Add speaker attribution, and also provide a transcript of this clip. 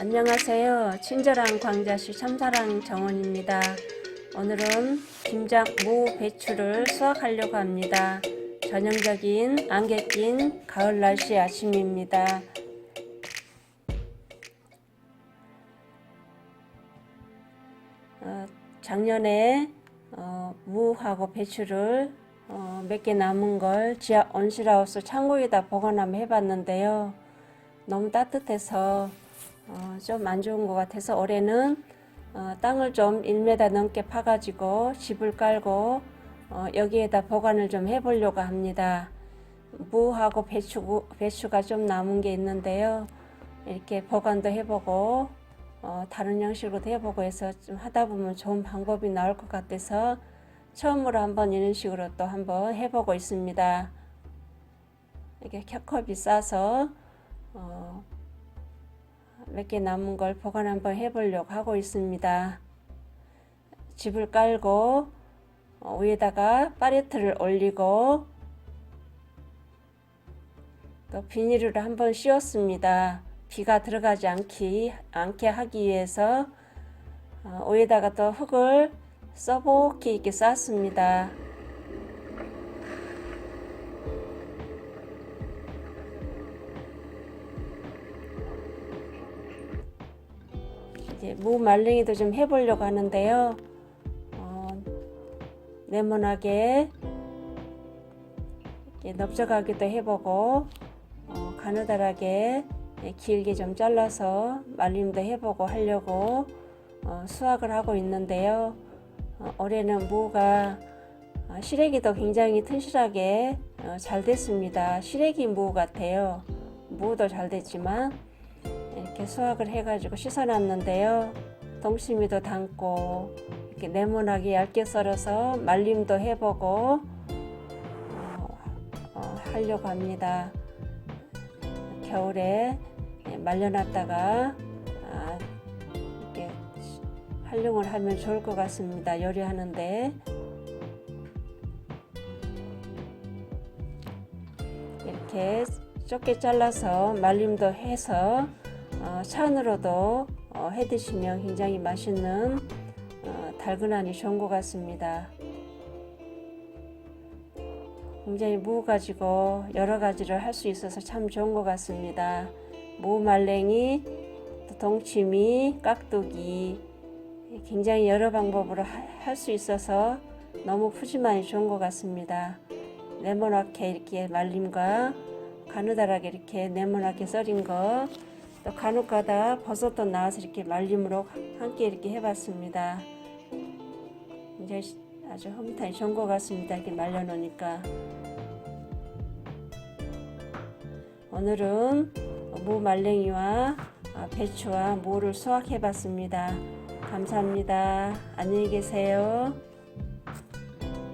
Speaker 1: 안녕하세요. 친절한 광자시 참사랑 정원입니다. 오늘은 김장 무 배추를 수확하려고 합니다. 전형적인 안개 낀 가을 날씨 아침입니다. 어, 작년에 어, 무하고 배추를 어, 몇 개 남은 걸 지하 온실하우스 창고에다 보관하면 해봤는데요. 너무 따뜻해서 어, 좀안 좋은 것 같아서 올해는 어, 땅을 좀 1m 넘게 파가지고 집을 깔고 어, 여기에다 보관을 좀 해보려고 합니다. 무하고 배추, 배추가 좀 남은 게 있는데요. 이렇게 보관도 해보고 어, 다른 형식으로도 해보고 해서 좀 하다 보면 좋은 방법이 나올 것 같아서 처음으로 한번 이런 식으로 또 한번 해보고 있습니다. 이렇게 캡컵이 싸서 어, 몇 개 남은 걸 보관 한번 해보려고 하고 있습니다. 집을 깔고 어, 위에다가 파레트를 올리고 또 비닐을 한번 씌웠습니다. 비가 들어가지 않기, 않게 하기 위해서 어, 위에다가 또 흙을 써보기 이렇게 쌌습니다. 이제 무 말랭이도 좀 해보려고 하는데요. 어, 네모나게 넓적하게도 해보고 어, 가느다랗게 길게 좀 잘라서 말림도 해보고 하려고 어, 수확을 하고 있는데요. 어, 올해는 무가 어, 시래기도 굉장히 튼실하게 어, 잘 됐습니다. 시래기 무 같아요. 무도 잘 됐지만 이렇게 수확을 해가지고 씻어놨는데요. 동치미도 담고 이렇게 네모나게 얇게 썰어서 말림도 해보고 어, 어, 하려고 합니다. 겨울에 예, 말려놨다가 아, 이렇게 활용을 하면 좋을 것 같습니다. 요리하는데 이렇게 좁게 잘라서 말림도 해서 어, 찬으로도 어, 해 드시면 굉장히 맛있는 어, 달근한이 좋은 것 같습니다. 굉장히 무 가지고 여러 가지를 할 수 있어서 참 좋은 것 같습니다. 무 말랭이, 또 동치미, 깍두기 굉장히 여러 방법으로 할 수 있어서 너무 푸짐하니 좋은 것 같습니다. 네모나게 이렇게 말림과 가느다랗게 이렇게 네모나게 썰인 거, 또 간혹 가다 버섯도 나와서 이렇게 말림으로 함께 이렇게 해봤습니다. 이제 아주 흐뭇하니 좋은 것 같습니다. 이렇게 말려놓으니까. 오늘은 무 말랭이와 아, 배추와 무를 수확해봤습니다. 감사합니다. 안녕히 계세요.